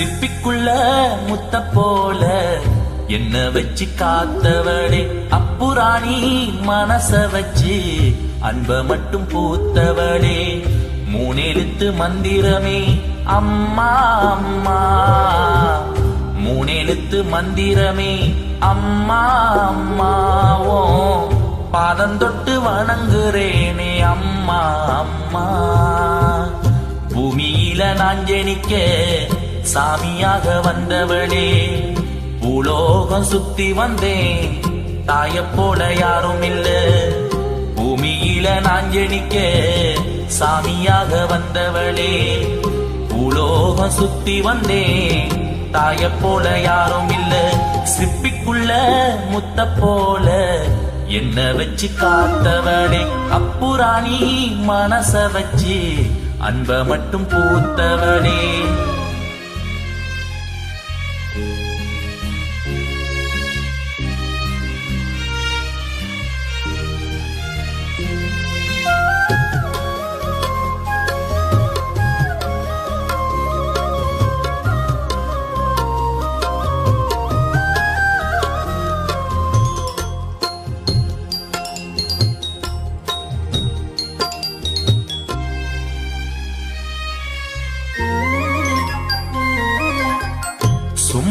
சிப்பிக்குள்ள முத்த போல. என்ன வச்சு காத்தவளே? அப்புராணி மனச வச்சு அன்ப மட்டும் பூத்தவளே. மூணெழுத்து மந்திரமே அம்மா அம்மா. மூணெழுத்து மந்திரமே அம்மா அம்மாவோ பாதம் தொட்டு வணங்குறேனே அம்மா அம்மா. பூமியில நான் ஜெனிக்க சாமியாக வந்தவளே பூலோகம் சுத்தி வந்தேன். தாய போல யாரும் இல்ல. பூமியில நான் ஜெனிக்க சாமியாக வந்தவளே பூலோகம் சுத்தி வந்தேன். தாய போல யாரும் இல்ல. சிப்பிக்குள்ள முத்த போல என்ன வச்சு காத்தவளே. அப்புராணி மனச வச்சு அன்ப மட்டும் பூத்தவளே.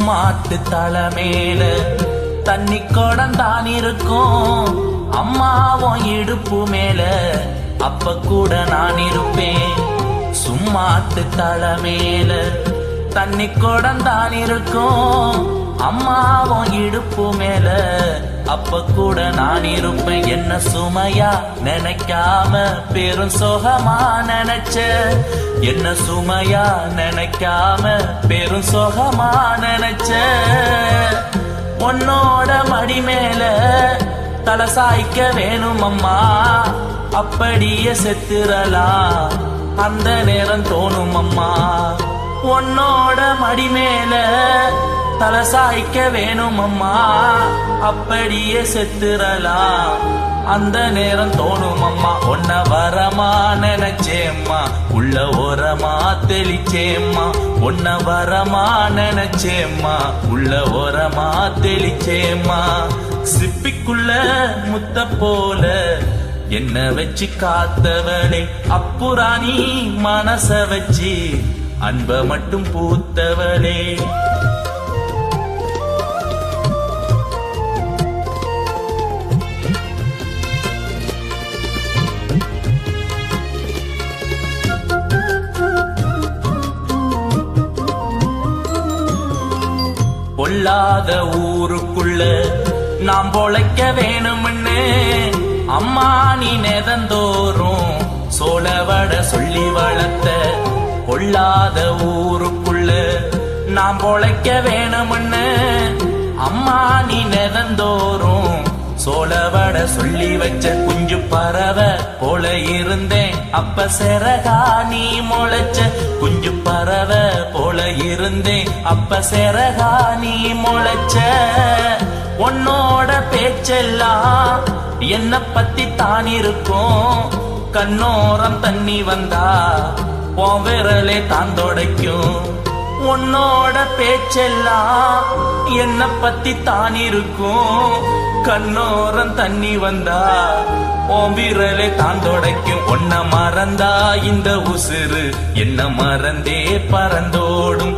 மாட்டு தலைமேல தண்ணி குடம் தான் இருக்கும். அம்மாவும் இடுப்பு மேல அப்ப கூட நான் இருப்பேன். சும்மாட்டு தலைமேல தண்ணி குடம் தான் இருக்கும். அம்மாவும் இடுப்பு மேல அப்ப கூட நான் இருப்பேன். என்ன சுமையா நினைக்காம பெரும் சோகமா நினைச்ச? என்ன சுமையா நினைக்காம பெரும் சோகமா நினைச்ச? உன்னோட மடி மேல தலை சாய்க்க வேணும் அம்மா. அப்படியே செத்துறலாம். அந்த நேரம் தோணும் அம்மா. உன்னோட மடி மேல தலை சாய்க்க வேணும் அம்மா அப்படியே செத்துறலாம் அந்த நேரம் தோணும் அம்மா உன்ன வரமா நினைச்சேம்மா. உள்ள ஓரமா தெளிச்சேம்மா. உன்ன வரமா நினைச்சேம்மா. உள்ள ஓரமா தெளிச்சேம்மா. சிப்பிக்குள்ள முத்த போல என்ன வச்சு காத்தவளே. அப்புராணி மனச வச்சு அன்ப மட்டும் பூத்தவளே. கொள்ளாத ஊருக்குள்ள நாம் பொழைக்க வேணும்னு அம்மா நீ நெதந்தோறும் சோழவட சொல்லி வளர்த்த கொள்ளாத ஊருக்குள்ள நாம் பொழைக்க வேணும்னு அம்மா நீ நெதந்தோறும் சோழவட சொல்லி வச்ச குஞ்சு பறவை போல இருந்தேன். அப்ப செரகா நீ இருந்தேன். அப்ப செரகா நீ முளைச்ச உன்னோட பேச்செல்லாம் என்ன பத்தி தான் இருக்கும். கண்ணோரம் தண்ணி வந்தா உன் விரலே தான் தொடைக்கும். உன்னோட பேச்செல்லாம் என்ன பத்தி தான் இருக்கும். கண்ணோரம் தண்ணி வந்தா உன் விரலே தான் தொடக்கும். உன்ன மறந்தா இந்த உசுறு என்ன மறந்தே பறந்தோடும்.